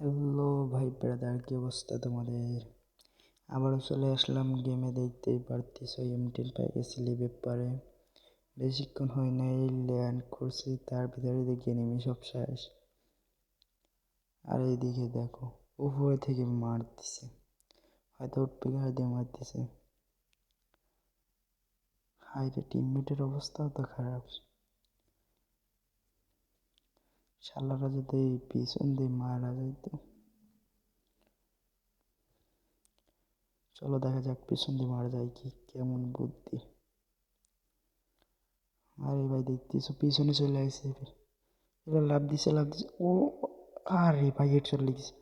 Hello ভাই brother, কি অবস্থা তোমাদের? আবারও চলে আসলাম গেমে দেখতেই পারতেছো এম টেন পেয়ে গেছি ব্যাপারে বেশিক্ষণ হয় নাই ল্যান্ড করছি, তার ভিতরে দেখি নেমে সব শেষ। আর এইদিকে দেখো, উপরে থেকে মারতেছে। হয়তো উঠবে হয়তো মারতেছে। হাইরে টিমমেটের অবস্থাও তো খারাপ। শালারা যদি পিছন দিয়ে মারা যাইতো। চলো দেখা যাক পিছন দিয়ে মারা যায় কি, কেমন বুদ্ধি। আরে ভাই দেখতেছো, পিছনে চলে আসছে এবার লাভ দিছে লাভ দিছে। ও, আরে ভাই, হেড চলে গেছে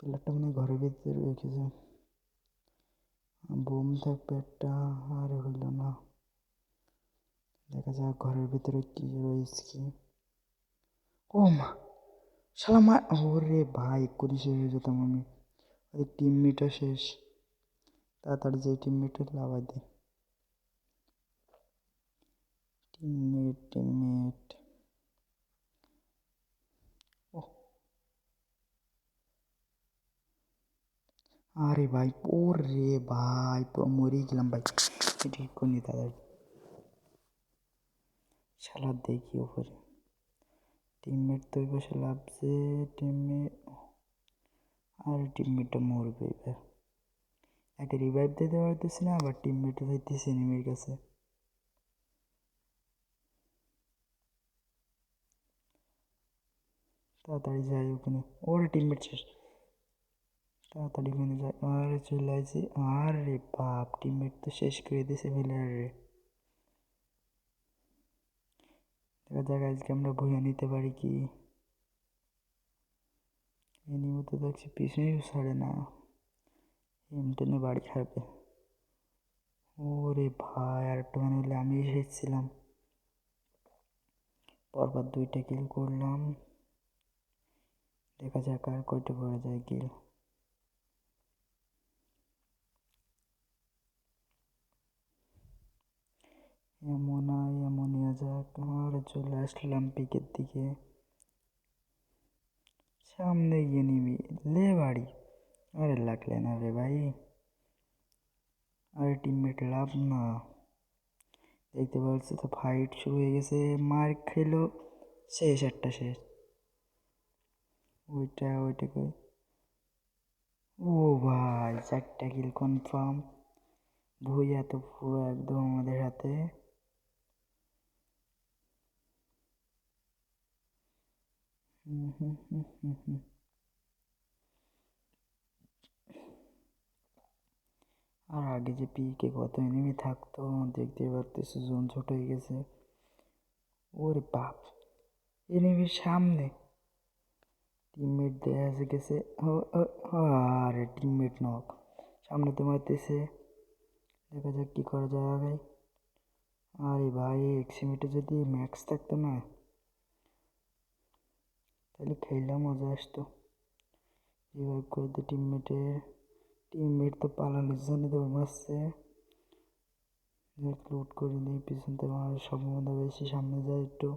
প্লেয়ারটা মানে ঘরের ভিতরে রেখেছে। বোম থাকবে একটা, আরে হইল না। দেখা যাক ঘরের ভিতরে কি রয়েছে। কি ও মা শালা মা ওরে ভাই এক্ষুনি শেষ হয়ে যেতাম আমি। ওই টিমমেটও শেষ। তাড়াতাড়ি যে টিমমেটের লাভাই দে। টিমমেট টিমমেট আরে ভাই, ওরে ভাই, পুরো মরেই গেলাম ভাই। ঠিক করি তাদের শালা দেখি ওপরে টিমমেট তো বসে লাভছে টিমমেট, আর টিমমেটটা মরবে এবার। একে রিভাইভ দিতে পারতেছি না, আবার টিমমেটও যাইতেছে এনিমির কাছে। তাড়াতাড়ি যাই ওখানে। ওর টিমমেট শেষ। তাড়াতাড়ি ওখানে যাই। আর চলে আসি আরে বাপ, টিমমেট তো শেষ করে দিয়েছে প্লেয়ার রে। দেখা, আজকে আমরা ভুয়া নিতে পারি কি? এনিমি তো দেখছি পিছনেই ছাড়ে না। এমটেনে বাড়ি খাবে ওরে ভাই, আর একটু মানে হলে আমি এসেছিলাম। পরপর দুইটা কিল করলাম। দেখা যাক আর কয়টা করে যায় কিল। এমন এমন যাক, আর চলে আসলাম পিকের দিকে। সামনে গিয়ে নিবি, লে বাড়ি। আরে লাগলে না রে ভাই। আরে টিমমেট লাভ না। দেখতে পাচ্ছি তো ফাইট শুরু হয়ে গেছে, মার খেলো, শেষ একটা শেষ। ওইটা ওইটা কই? ও ভাই, চারটা কিল কনফার্ম ভুইয়া তো পুরো একদম আমাদের হাতে। আর আগে যে পিকে কত এনিমি থাকতো, দেখতে পারতেছে জোন ছোট হয়ে গেছে। ওরে বাপ এনিমির সামনে। টিমমেট দেয়া এসে গেছে। আরে টিমমেট নক সামনে তো মারতেছে। দেখা যাক কী করা যায়। আরে ভাই এক্সিমিটে যদি ম্যাক্স থাকতো না তাহলে খেললে মজা আসতো। রিভাইভ করে দিই টিমমেটের টিমমেট তো পালানোর জন্য দৌড় মারছে। লুট করে নিই পিছন থেকে আমার সম্ভাবনা বেশি, সামনে যায় একটু।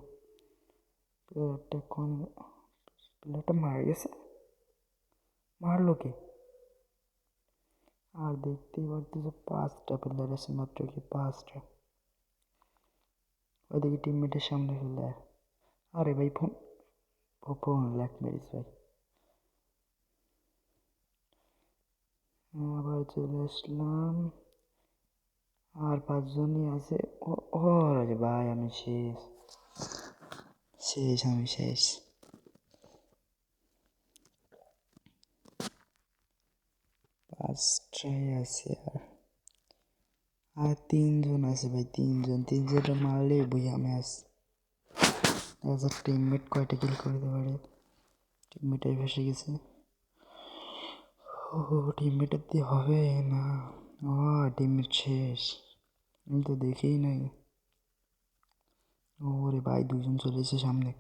প্লেয়ারটা কোন প্লেয়ারটা মারা গেছে? মারলো কে? আর দেখতেই পারতেছো পাঁচটা প্লেয়ার আছে, মাত্র কি পাঁচটা। ওইদিকে টিমমেটের সামনে প্লেয়ার আরে ভাই, ফোন ফোন ল্যাক মেরিস ভাই আবার চলে আসলাম আর পাঁচজনই আছে ও রে ভাই আমি শেষ শেষ আমি শেষ পাঁচটাই আছে আর আর তিনজন আছে ভাই তিনজন তিনজনটা মারলে বুঝা ম্যাচ দেখা যাক টিমমেট কয়টা কিল করতে পারে? টিমমেটাই ফেসে গেছে। ও টিমমেটের দিয়ে হবে? না। ও টিমমেট শেষ। আমি তো দেখেই নাই। ওরে ভাই, দুজন চলেছে সামনে।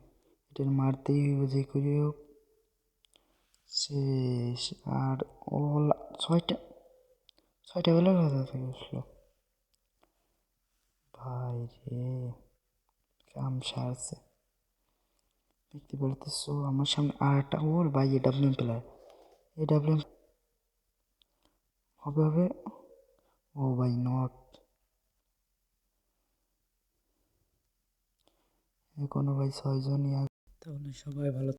এটা মারতেই হইব, যে করে হোক। শেষ। আর ও ছয়টা? ছয়টা বেলা কথা থেকে আসলো ভাই রে, কাম সারছে। দেখতে সো আমার সামনে আর একটা ওর ভাই A W player A W হবে হবে? ও ভাই নট এখনও ভাই ছয়জনই তাহলে সবাই ভালো